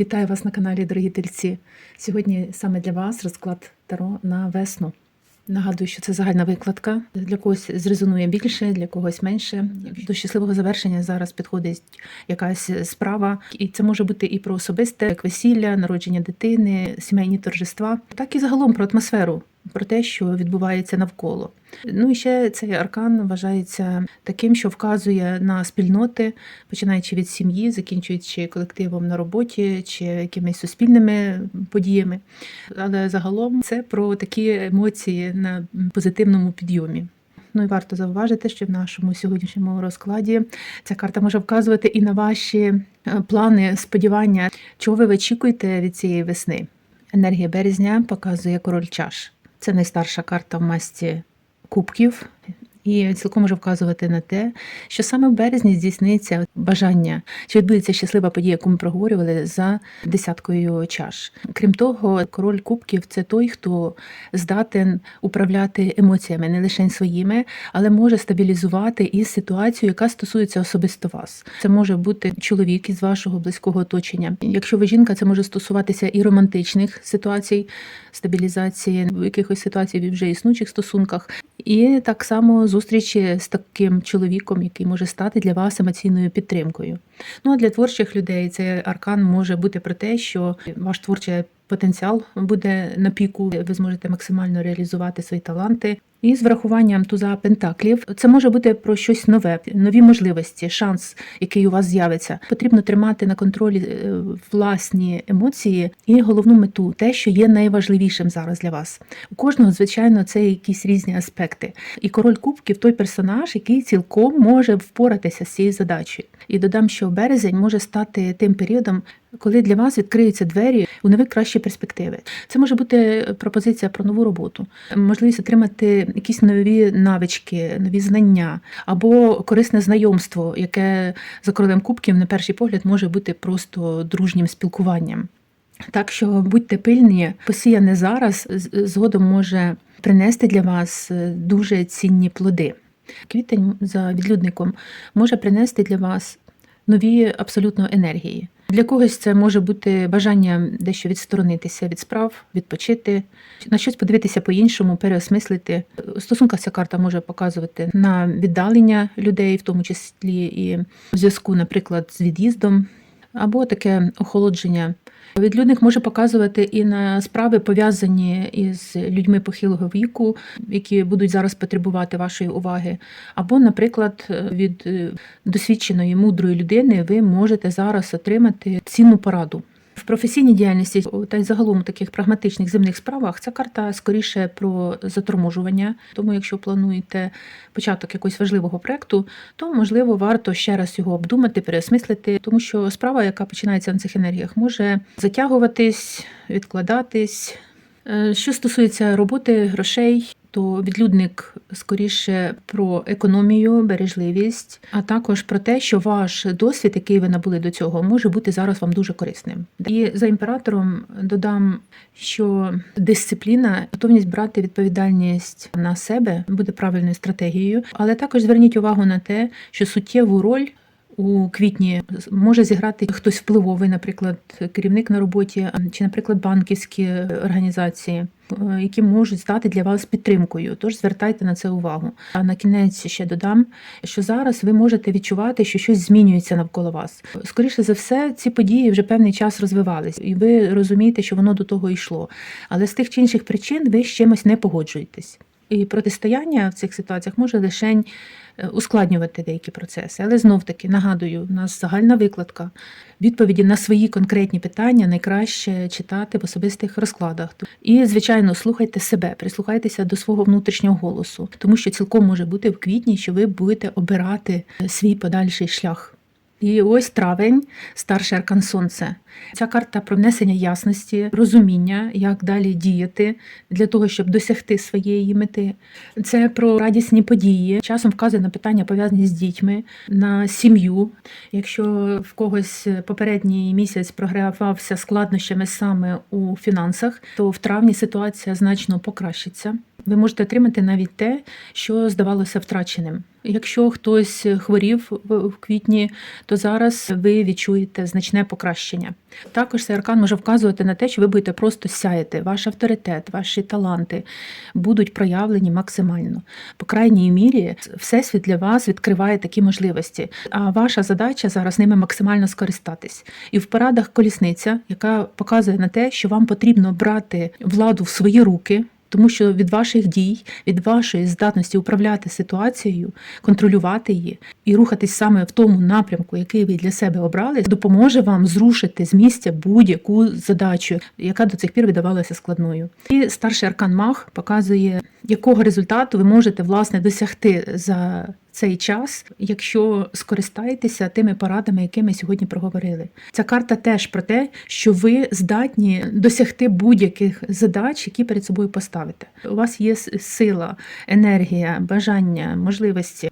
Вітаю вас на каналі, дорогі тельці. Сьогодні саме для вас розклад Таро на весну. Нагадую, що це загальна викладка. Для когось зрезонує більше, для когось менше. До щасливого завершення зараз підходить якась справа, і це може бути і про особисте, як весілля, народження дитини, сімейні торжества, так і загалом про атмосферу, про те, що відбувається навколо. Ну і ще цей аркан вважається таким, що вказує на спільноти, починаючи від сім'ї, закінчуючи колективом на роботі чи якимись суспільними подіями. Але загалом це про такі емоції на позитивному підйомі. Ну і варто зауважити, що в нашому сьогоднішньому розкладі ця карта може вказувати і на ваші е, плани, сподівання, чого ви очікуєте від цієї весни. Енергія березня показує король чаш. Це найстарша карта в масті кубків. І цілком може вказувати на те, що саме в березні здійсниться бажання, що відбудеться щаслива подія, яку ми проговорювали за десяткою чаш. Крім того, король кубків це той, хто здатен управляти емоціями не лише своїми, але може стабілізувати і ситуацію, яка стосується особисто вас. Це може бути чоловік із вашого близького оточення. Якщо ви жінка, це може стосуватися і романтичних ситуацій, стабілізації в якихось ситуацій в вже існучих стосунках, і так само зустрічі з таким чоловіком, який може стати для вас емоційною підтримкою. Ну а для творчих людей цей аркан може бути про те, що ваш творчий потенціал буде на піку, ви зможете максимально реалізувати свої таланти. І з врахуванням туза пентаклів це може бути про щось нове, нові можливості, шанс, який у вас з'явиться. Потрібно тримати на контролі е, власні емоції і головну мету, те, що є найважливішим зараз для вас. У кожного, звичайно, це якісь різні аспекти. І король кубків той персонаж, який цілком може впоратися з цією задачею. І додам, що березень може стати тим періодом, коли для вас відкриються двері у нові кращі перспективи. Це може бути пропозиція про нову роботу, можливість отримати якісь нові навички, нові знання або корисне знайомство, яке за королем кубків на перший погляд може бути просто дружнім спілкуванням. Так що будьте пильні, посіяне зараз згодом може принести для вас е, дуже цінні плоди. Квітень за відлюдником може принести для вас нові абсолютно енергії. Для когось це може бути бажання дещо відсторонитися від справ, відпочити, на щось подивитися по-іншому, переосмислити. У стосунках ця карта може показувати на віддалення людей, в тому числі і в зв'язку, наприклад, з від'їздом, або таке охолодження. Відлюдник може показувати і на справи, пов'язані із людьми похилого віку, які будуть зараз потребувати вашої уваги. Або, наприклад, від е, досвідченої мудрої людини ви можете зараз отримати цінну пораду. Професійній діяльності та й загалом у таких прагматичних земних справах ця карта скоріше про заторможування. Тому, якщо плануєте початок якогось важливого проекту, то можливо варто ще раз його обдумати, переосмислити, тому що справа, яка починається на цих енергіях, може затягуватись, відкладатись. Е, що стосується роботи, грошей, то відлюдник скоріше про економію, бережливість, а також про те, що ваш досвід, який ви набули до цього, може бути зараз вам дуже корисним. І за імператором додам, що дисципліна, готовність брати відповідальність на себе буде правильною стратегією, але також зверніть увагу на те, що суттєву роль у квітні може зіграти хтось впливовий, наприклад, керівник на роботі, чи, наприклад, банківські організації, е, які можуть стати для вас підтримкою. Тож звертайте на це увагу. А на кінець ще додам, що зараз ви можете відчувати, що щось змінюється навколо вас. Скоріше за все, ці події вже певний час розвивались, і ви розумієте, що воно до того йшло. Але з тих чи інших причин ви з чимось не погоджуєтесь. І протистояння в цих ситуаціях може лише ускладнювати деякі процеси. Але знов таки нагадую, у нас загальна викладка. Відповіді на свої конкретні питання найкраще читати в особистих розкладах. І, звичайно, слухайте себе, прислухайтеся до свого внутрішнього голосу, тому що цілком може бути в квітні, що ви будете обирати свій подальший шлях. І ось травень, старший аркан сонце. Ця карта про внесення ясності, розуміння, як далі діяти для того, щоб досягти своєї мети. Це про радісні події. Часом вказує на питання пов'язані з дітьми, на сім'ю. Якщо в когось попередній місяць програвався складнощами саме у фінансах, то в травні ситуація значно покращиться. Ви можете отримати навіть те, що здавалося втраченим. Якщо хтось хворів в квітні, то зараз ви відчуєте значне покращення. Також цей аркан може вказувати на те, що ви будете просто сяяти. Ваш авторитет, ваші таланти будуть проявлені максимально. По крайній мірі, всесвіт для вас відкриває такі можливості. А ваша задача зараз ними максимально скористатись. І в порадах колісниця, яка показує на те, що вам потрібно брати владу в свої руки. Тому що від ваших дій, від вашої здатності управляти ситуацією, контролювати її і рухатись саме в тому напрямку, який ви для себе обрали, допоможе вам зрушити з місця будь-яку задачу, яка до цих пір видавалася складною. І старший аркан Мах показує, якого результату ви можете власне досягти за цей час, якщо скористаєтеся тими порадами, які ми сьогодні проговорили. Ця карта теж про те, що ви здатні досягти будь-яких задач, які перед собою поставите. У вас є сила, енергія, бажання, можливості.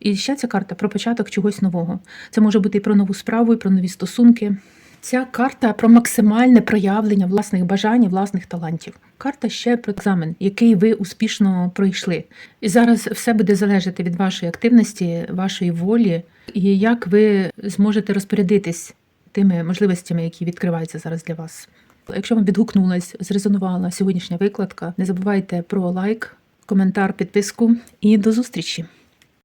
І ще ця карта про початок чогось нового. Це може бути і про нову справу, і про нові стосунки. Ця карта про максимальне проявлення власних бажань, і власних талантів. Карта ще про екзамен, який ви успішно пройшли. І зараз все буде залежати від вашої активності, вашої волі, і як ви зможете розпорядитись тими можливостями, які відкриваються зараз для вас. Якщо вам відгукнулась, зрезонувала сьогоднішня викладка, не забувайте про лайк, коментар, підписку і до зустрічі!